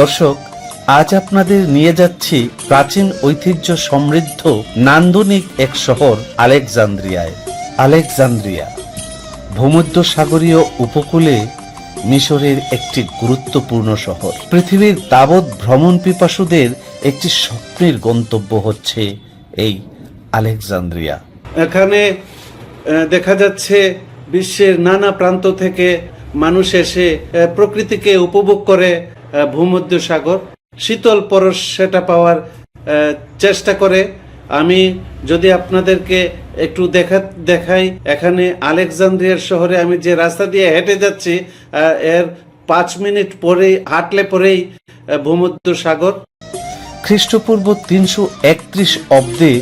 দর্শক, আজ আপনাদের নিয়ে যাচ্ছি প্রাচীন ঐতিহ্য সমৃদ্ধ নান্দনিক এক শহর, আলেকজান্দ্রিয়ায়। আলেকজান্দ্রিয়া ভূমধ্য সাগরীয় উপকূলে মিশরের একটি গুরুত্বপূর্ণ শহর। পৃথিবীর তাবৎ ভ্রমণ পিপাসুদের একটি স্বপ্নের গন্তব্য হচ্ছে এই আলেকজান্দ্রিয়া। এখানে দেখা যাচ্ছে বিশ্বের নানা প্রান্ত থেকে মানুষ এসে প্রকৃতিকে উপভোগ করে ভূমধ্য সাগর। শীতল পরশ সেটা পাওয়ার চেষ্টা করে। আমি যদি আপনাদেরকে একটু দেখা, দেখাই, এখানে আলেকজান্দ্রিয়ার শহরে আমি যে রাস্তা দিয়ে হেঁটে যাচ্ছি এর পাঁচ মিনিট পরেই, হাঁটলে পরেই ভূমধ্য সাগর। খ্রিস্টপূর্ব তিনশো একত্রিশ অব্দে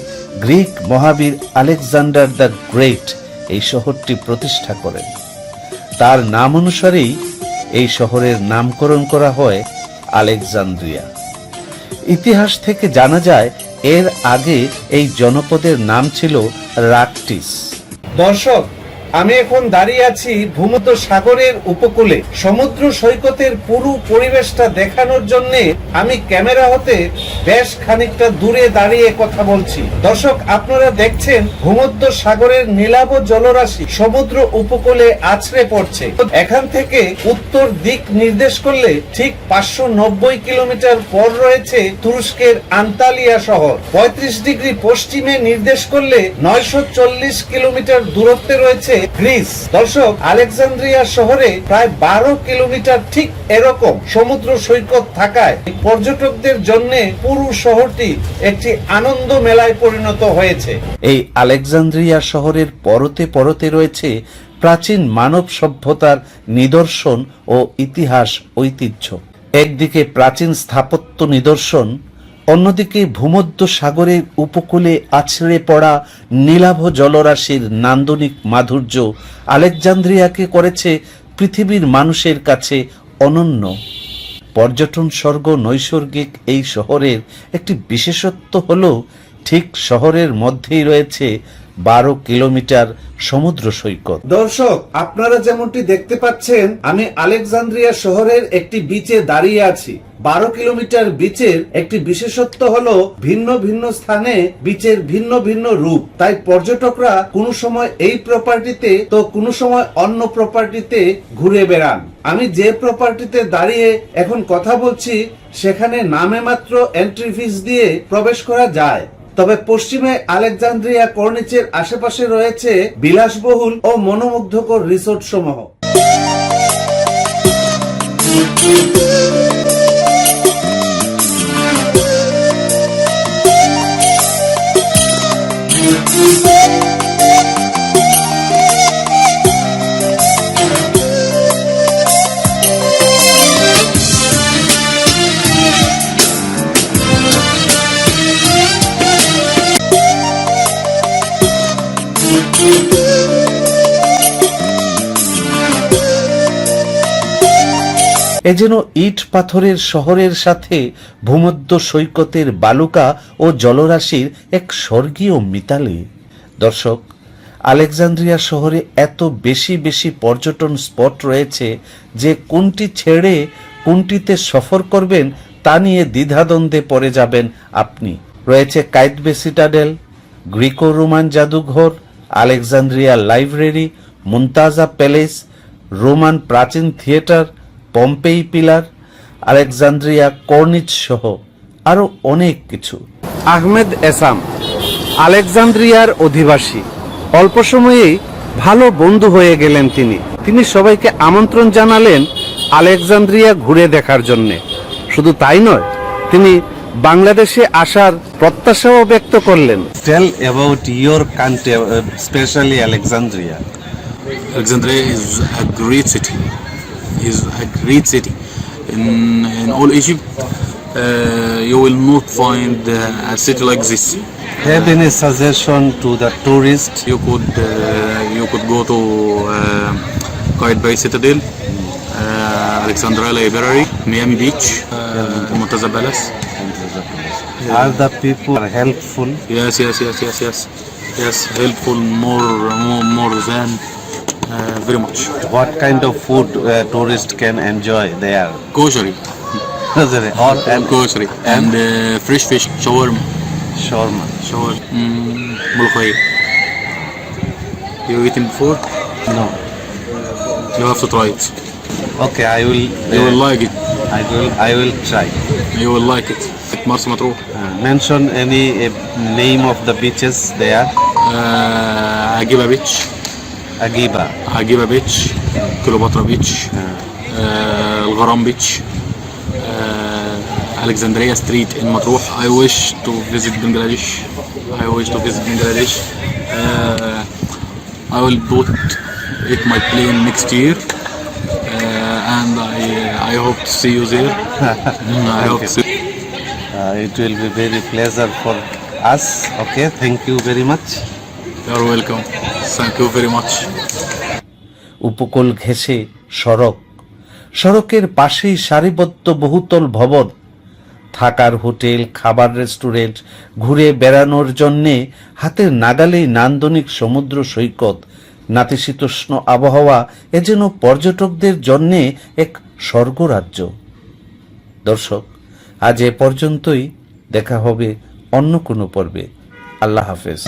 গ্রিক মহাবীর আলেকজান্ডার দ্য গ্রেট এই শহরটি প্রতিষ্ঠা করেন। তার নাম অনুসারেই এই শহরের নামকরণ করা হয় আলেকজান্দ্রিয়া। ইতিহাস থেকে জানা যায়, এর আগে এই জনপদের নাম ছিল রাকটিস। দর্শক আমি এখন দাঁড়িয়ে আছি ভূমধ্য সাগরের উপকূলে। সমুদ্র সৈকতের পুরো পরিবেশটা দেখানোর জন্য আমি ক্যামেরা হতে বেশ খানিকটা দূরে দাঁড়িয়ে কথা বলছি। দর্শক, আপনারা দেখছেন ভূমধ্য সাগরের নীলাভ জলরাশি। সমুদ্র উপকূলে আছড়ে পড়ছে। এখান থেকে উত্তর দিক নির্দেশ করলে ঠিক পাঁচশো নব্বই কিলোমিটার পর রয়েছে তুরস্কের আন্তালিয়া শহর। পঁয়ত্রিশ ডিগ্রি পশ্চিমে নির্দেশ করলে নয়শো চল্লিশ কিলোমিটার দূরত্বে রয়েছে গ্রিস। দর্শক, আলেকজান্দ্রিয়া শহরে প্রায় বারো কিলোমিটার ঠিক এরকম সমুদ্র সৈকত থাকায় পর্যটকদের জন্য পুরো শহরটি একটি আনন্দ মেলায় পরিণত হয়েছে। এই আলেকজান্দ্রিয়া শহরের পরতে পরতে রয়েছে প্রাচীন মানব সভ্যতার নিদর্শন ও ইতিহাস ঐতিহ্য। একদিকে প্রাচীন স্থাপত্য নিদর্শন অন্যদিকে ভূমধ্য সাগরের উপকূলে আছড়ে পড়া নীলাভ জলরাশির নান্দনিক মাধুর্য আলেকজান্দ্রিয়াকে করেছে পৃথিবীর মানুষের কাছে অনন্য। পর্যটন স্বর্গ নৈসর্গিক এই শহরের একটি বিশেষত্ব হল, ঠিক শহরের মধ্যেই রয়েছে বারো কিলোমিটার সমুদ্র সৈকত। দর্শক, আপনারা যেমনটি দেখতে পাচ্ছেন, আমি আলেকজান্দ্রিয়া শহরের একটি বিচে দাঁড়িয়ে আছি। বারো কিলোমিটার বিচের একটি বিশেষত্ব হলো ভিন্ন ভিন্ন স্থানে বিচের ভিন্ন ভিন্ন রূপ। তাই পর্যটকরা কোনো সময় এই প্রপার্টিতে তো কোনো সময় অন্য প্রপার্টিতে ঘুরে বেড়ান। আমি যে প্রপার্টিতে দাঁড়িয়ে এখন কথা বলছি, সেখানে নামে মাত্র এন্ট্রি ফিস দিয়ে প্রবেশ করা যায়। তবে পশ্চিমে আলেকজান্দ্রিয়া কর্নিচের আশেপাশে রয়েছে বিলাসবহুল ও মনোমুগ্ধকর রিসোর্ট সমূহ। এ যেন ইট পাথরের শহরের সাথে ভূমধ্য সৈকতের বালুকা ও জলরাশির এক স্বর্গীয় মিতালি। দর্শক, আলেকজান্দ্রিয়া শহরে এত বেশি বেশি পর্যটন স্পট রয়েছে যে কোনটি ছেড়ে কোনটিতে সফর করবেন তা নিয়ে দ্বিধাদ্বন্দ্বে পড়ে যাবেন আপনি। রয়েছে কাইতবে সিটাডেল গ্রিকো রোমান জাদুঘর Alexandria library, Montaza palace, Roman প্রাচীন theatre, Pompey pillar, Alexandria corniche সহ আরও অনেক কিছু। আহমেদ এসাম, আলেকজান্দ্রিয়ার অধিবাসী। অল্প সময়েই ভালো বন্ধু হয়ে গেলেন তিনি। তিনি সবাইকে আমন্ত্রণ জানালেন আলেকজান্দ্রিয়া ঘুরে দেখার জন্যে। শুধু তাই নয়, তিনি বাংলাদেশে আসার প্রত্যাশাও ব্যক্ত করলেন। Tell about your country specially Alexandria Alexandria is a great city is a great city in in all Egypt you will not find a city like this have any suggestion to the tourist you could you could go to Qaitbay citadel Alexandria library Miami beach Montaza palace Are the people are helpful? Yes, yes, yes, yes, yes. Yes, helpful more, more, more than uh, very much. What kind of food uh, tourists can enjoy there? Grocery. Grocery. And grocery and, uh, fresh fish shawarma. Shawarma. Shawarma. Mm. You eaten before? No. You have to try it. Okay, I will. Uh, you will uh, like it. I will. I will try. You will like it. مرسى مطروح. Uh, mention any uh, name of the beaches there. آه، عجيبة بيتش Agiba. عجيبة بيتش كليوباترا بيتش آه، الغرام بيتش آه، Alexandria Street in Matruh. I wish to visit Bangladesh. I wish to visit Bangladesh. Uh, I will put it my plane next year. Uh, and I, I hope to see you there. I hope to see Uh, It will be very pleasure for us. Okay, thank you very much. You're welcome. Thank you very much. উপকূল ঘেঁষে সড়ক সড়কের পাশেই সারিবদ্ধ বহুতল ভবন থাকার hotel খাবার রেস্টুরেন্ট ঘুরে বেড়ানোর জন্যে হাতের নাগালেই নান্দনিক সমুদ্র সৈকত নাতিশীতোষ্ণ আবহাওয়া এ যেন পর্যটকদের জন্যে এক স্বর্গরাজ্য দর্শক আজ এ পর্যন্তই। দেখা হবে অন্য কোনো পর্বে। আল্লাহ হাফেজ।